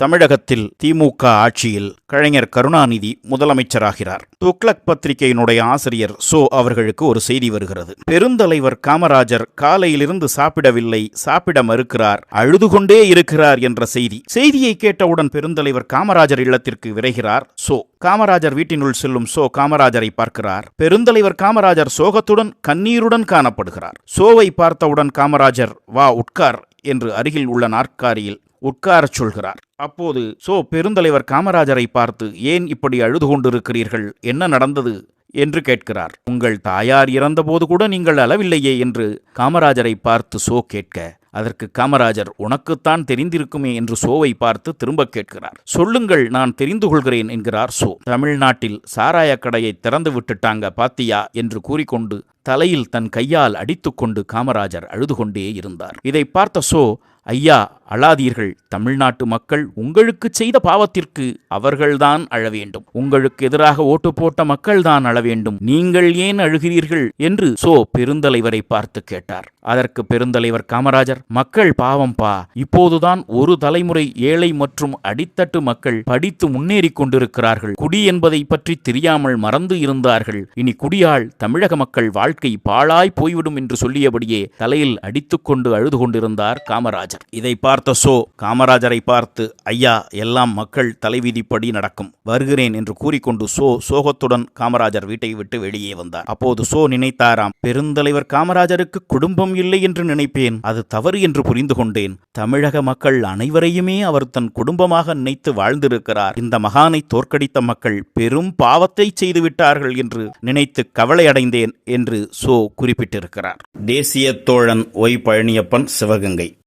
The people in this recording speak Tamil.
தமிழகத்தில் திமுக ஆட்சியில் கலைஞர் கருணாநிதி முதலமைச்சராகிறார். துக்ளக் பத்திரிகையினுடைய ஆசிரியர் சோ அவர்களுக்கு ஒரு செய்தி வருகிறது. பெருந்தலைவர் காமராஜர் காலையிலிருந்து சாப்பிடவில்லை சாப்பிட மறுக்கிறார் அழுது கொண்டே இருக்கிறார் என்ற செய்தி. செய்தியை கேட்டவுடன் பெருந்தலைவர் காமராஜர் இல்லத்திற்கு விரைகிறார். சோ காமராஜர் வீட்டினுள் செல்லும் சோ காமராஜரை பார்க்கிறார். பெருந்தலைவர் காமராஜர் சோகத்துடன் கண்ணீருடன் காணப்படுகிறார். சோவை பார்த்தவுடன் காமராஜர் வா உட்கார் என்று அருகில் உள்ள நாற்காரியில் உட்காரச் சொல்கிறார். அப்போது சோ பெருந்தலைவர் காமராஜரை பார்த்து ஏன் இப்படி அழுது கொண்டிருக்கிறீர்கள்? என்ன நடந்தது? என்று கேட்கிறார். உங்கள் தாயார் இறந்தபோது கூட நீங்கள் அளவில்லையே என்று காமராஜரை பார்த்து சோ கேட்க அதற்கு காமராஜர் உனக்குத்தான் தெரிந்திருக்குமே என்று சோவை பார்த்து திரும்ப கேட்கிறார். சொல்லுங்கள் நான் தெரிந்து கொள்கிறேன் என்கிறார் சோ. தமிழ்நாட்டில் சாராய கடையை திறந்து விட்டுட்டாங்க பாத்தியா? என்று கூறிக்கொண்டு தலையில் தன் கையால் அடித்துக்கொண்டு காமராஜர் அழுது கொண்டே இருந்தார். இதை பார்த்த சோ ஐயா அழாதீர்கள். தமிழ்நாட்டு மக்கள் உங்களுக்கு செய்த பாவத்திற்கு அவர்கள்தான் அழ வேண்டும். உங்களுக்கு எதிராக ஓட்டு போட்ட மக்கள்தான் அழ வேண்டும். நீங்கள் ஏன் அழுகிறீர்கள்? என்று சோ பெருந்தலைவரை பார்த்து கேட்டார். அதற்கு பெருந்தலைவர் காமராஜர் மக்கள் பாவம் பா. இப்போதுதான் ஒரு தலைமுறை ஏழை மற்றும் அடித்தட்டு மக்கள் படித்து முன்னேறிக் கொண்டிருக்கிறார்கள். குடி என்பதை பற்றி தெரியாமல் மறந்து இருந்தார்கள். இனி குடியால் தமிழக மக்கள் வாழ்க்கை பாழாய் போய்விடும் என்று சொல்லியபடியே தலையில் அடித்துக்கொண்டு அழுது கொண்டிருந்தார் காமராஜர். இதை பார்த்த சோ காமராஜரை பார்த்து ஐயா எல்லாம் மக்கள் தலைவிதிப்படி நடக்கும். வருகிறேன் என்று கூறிக்கொண்டு சோ சோகத்துடன் காமராஜர் வீட்டை விட்டு வெளியே வந்தார். அப்போது சோ நினைத்தாராம் பெருந்தலைவர் காமராஜருக்கு குடும்பம் இல்லை என்று நினைப்பேன். அது தவறு என்று புரிந்து கொண்டேன். தமிழக மக்கள் அனைவரையுமே அவர் தன் குடும்பமாக நினைத்து வாழ்ந்திருக்கிறார். இந்த மகானை தோற்கடித்த மக்கள் பெரும் பாவத்தை செய்துவிட்டார்கள் என்று நினைத்து கவலையடைந்தேன் என்று சோ குறிப்பிட்டிருக்கிறார். தேசிய தோழன் ஒய் பழனியப்பன் சிவகங்கை.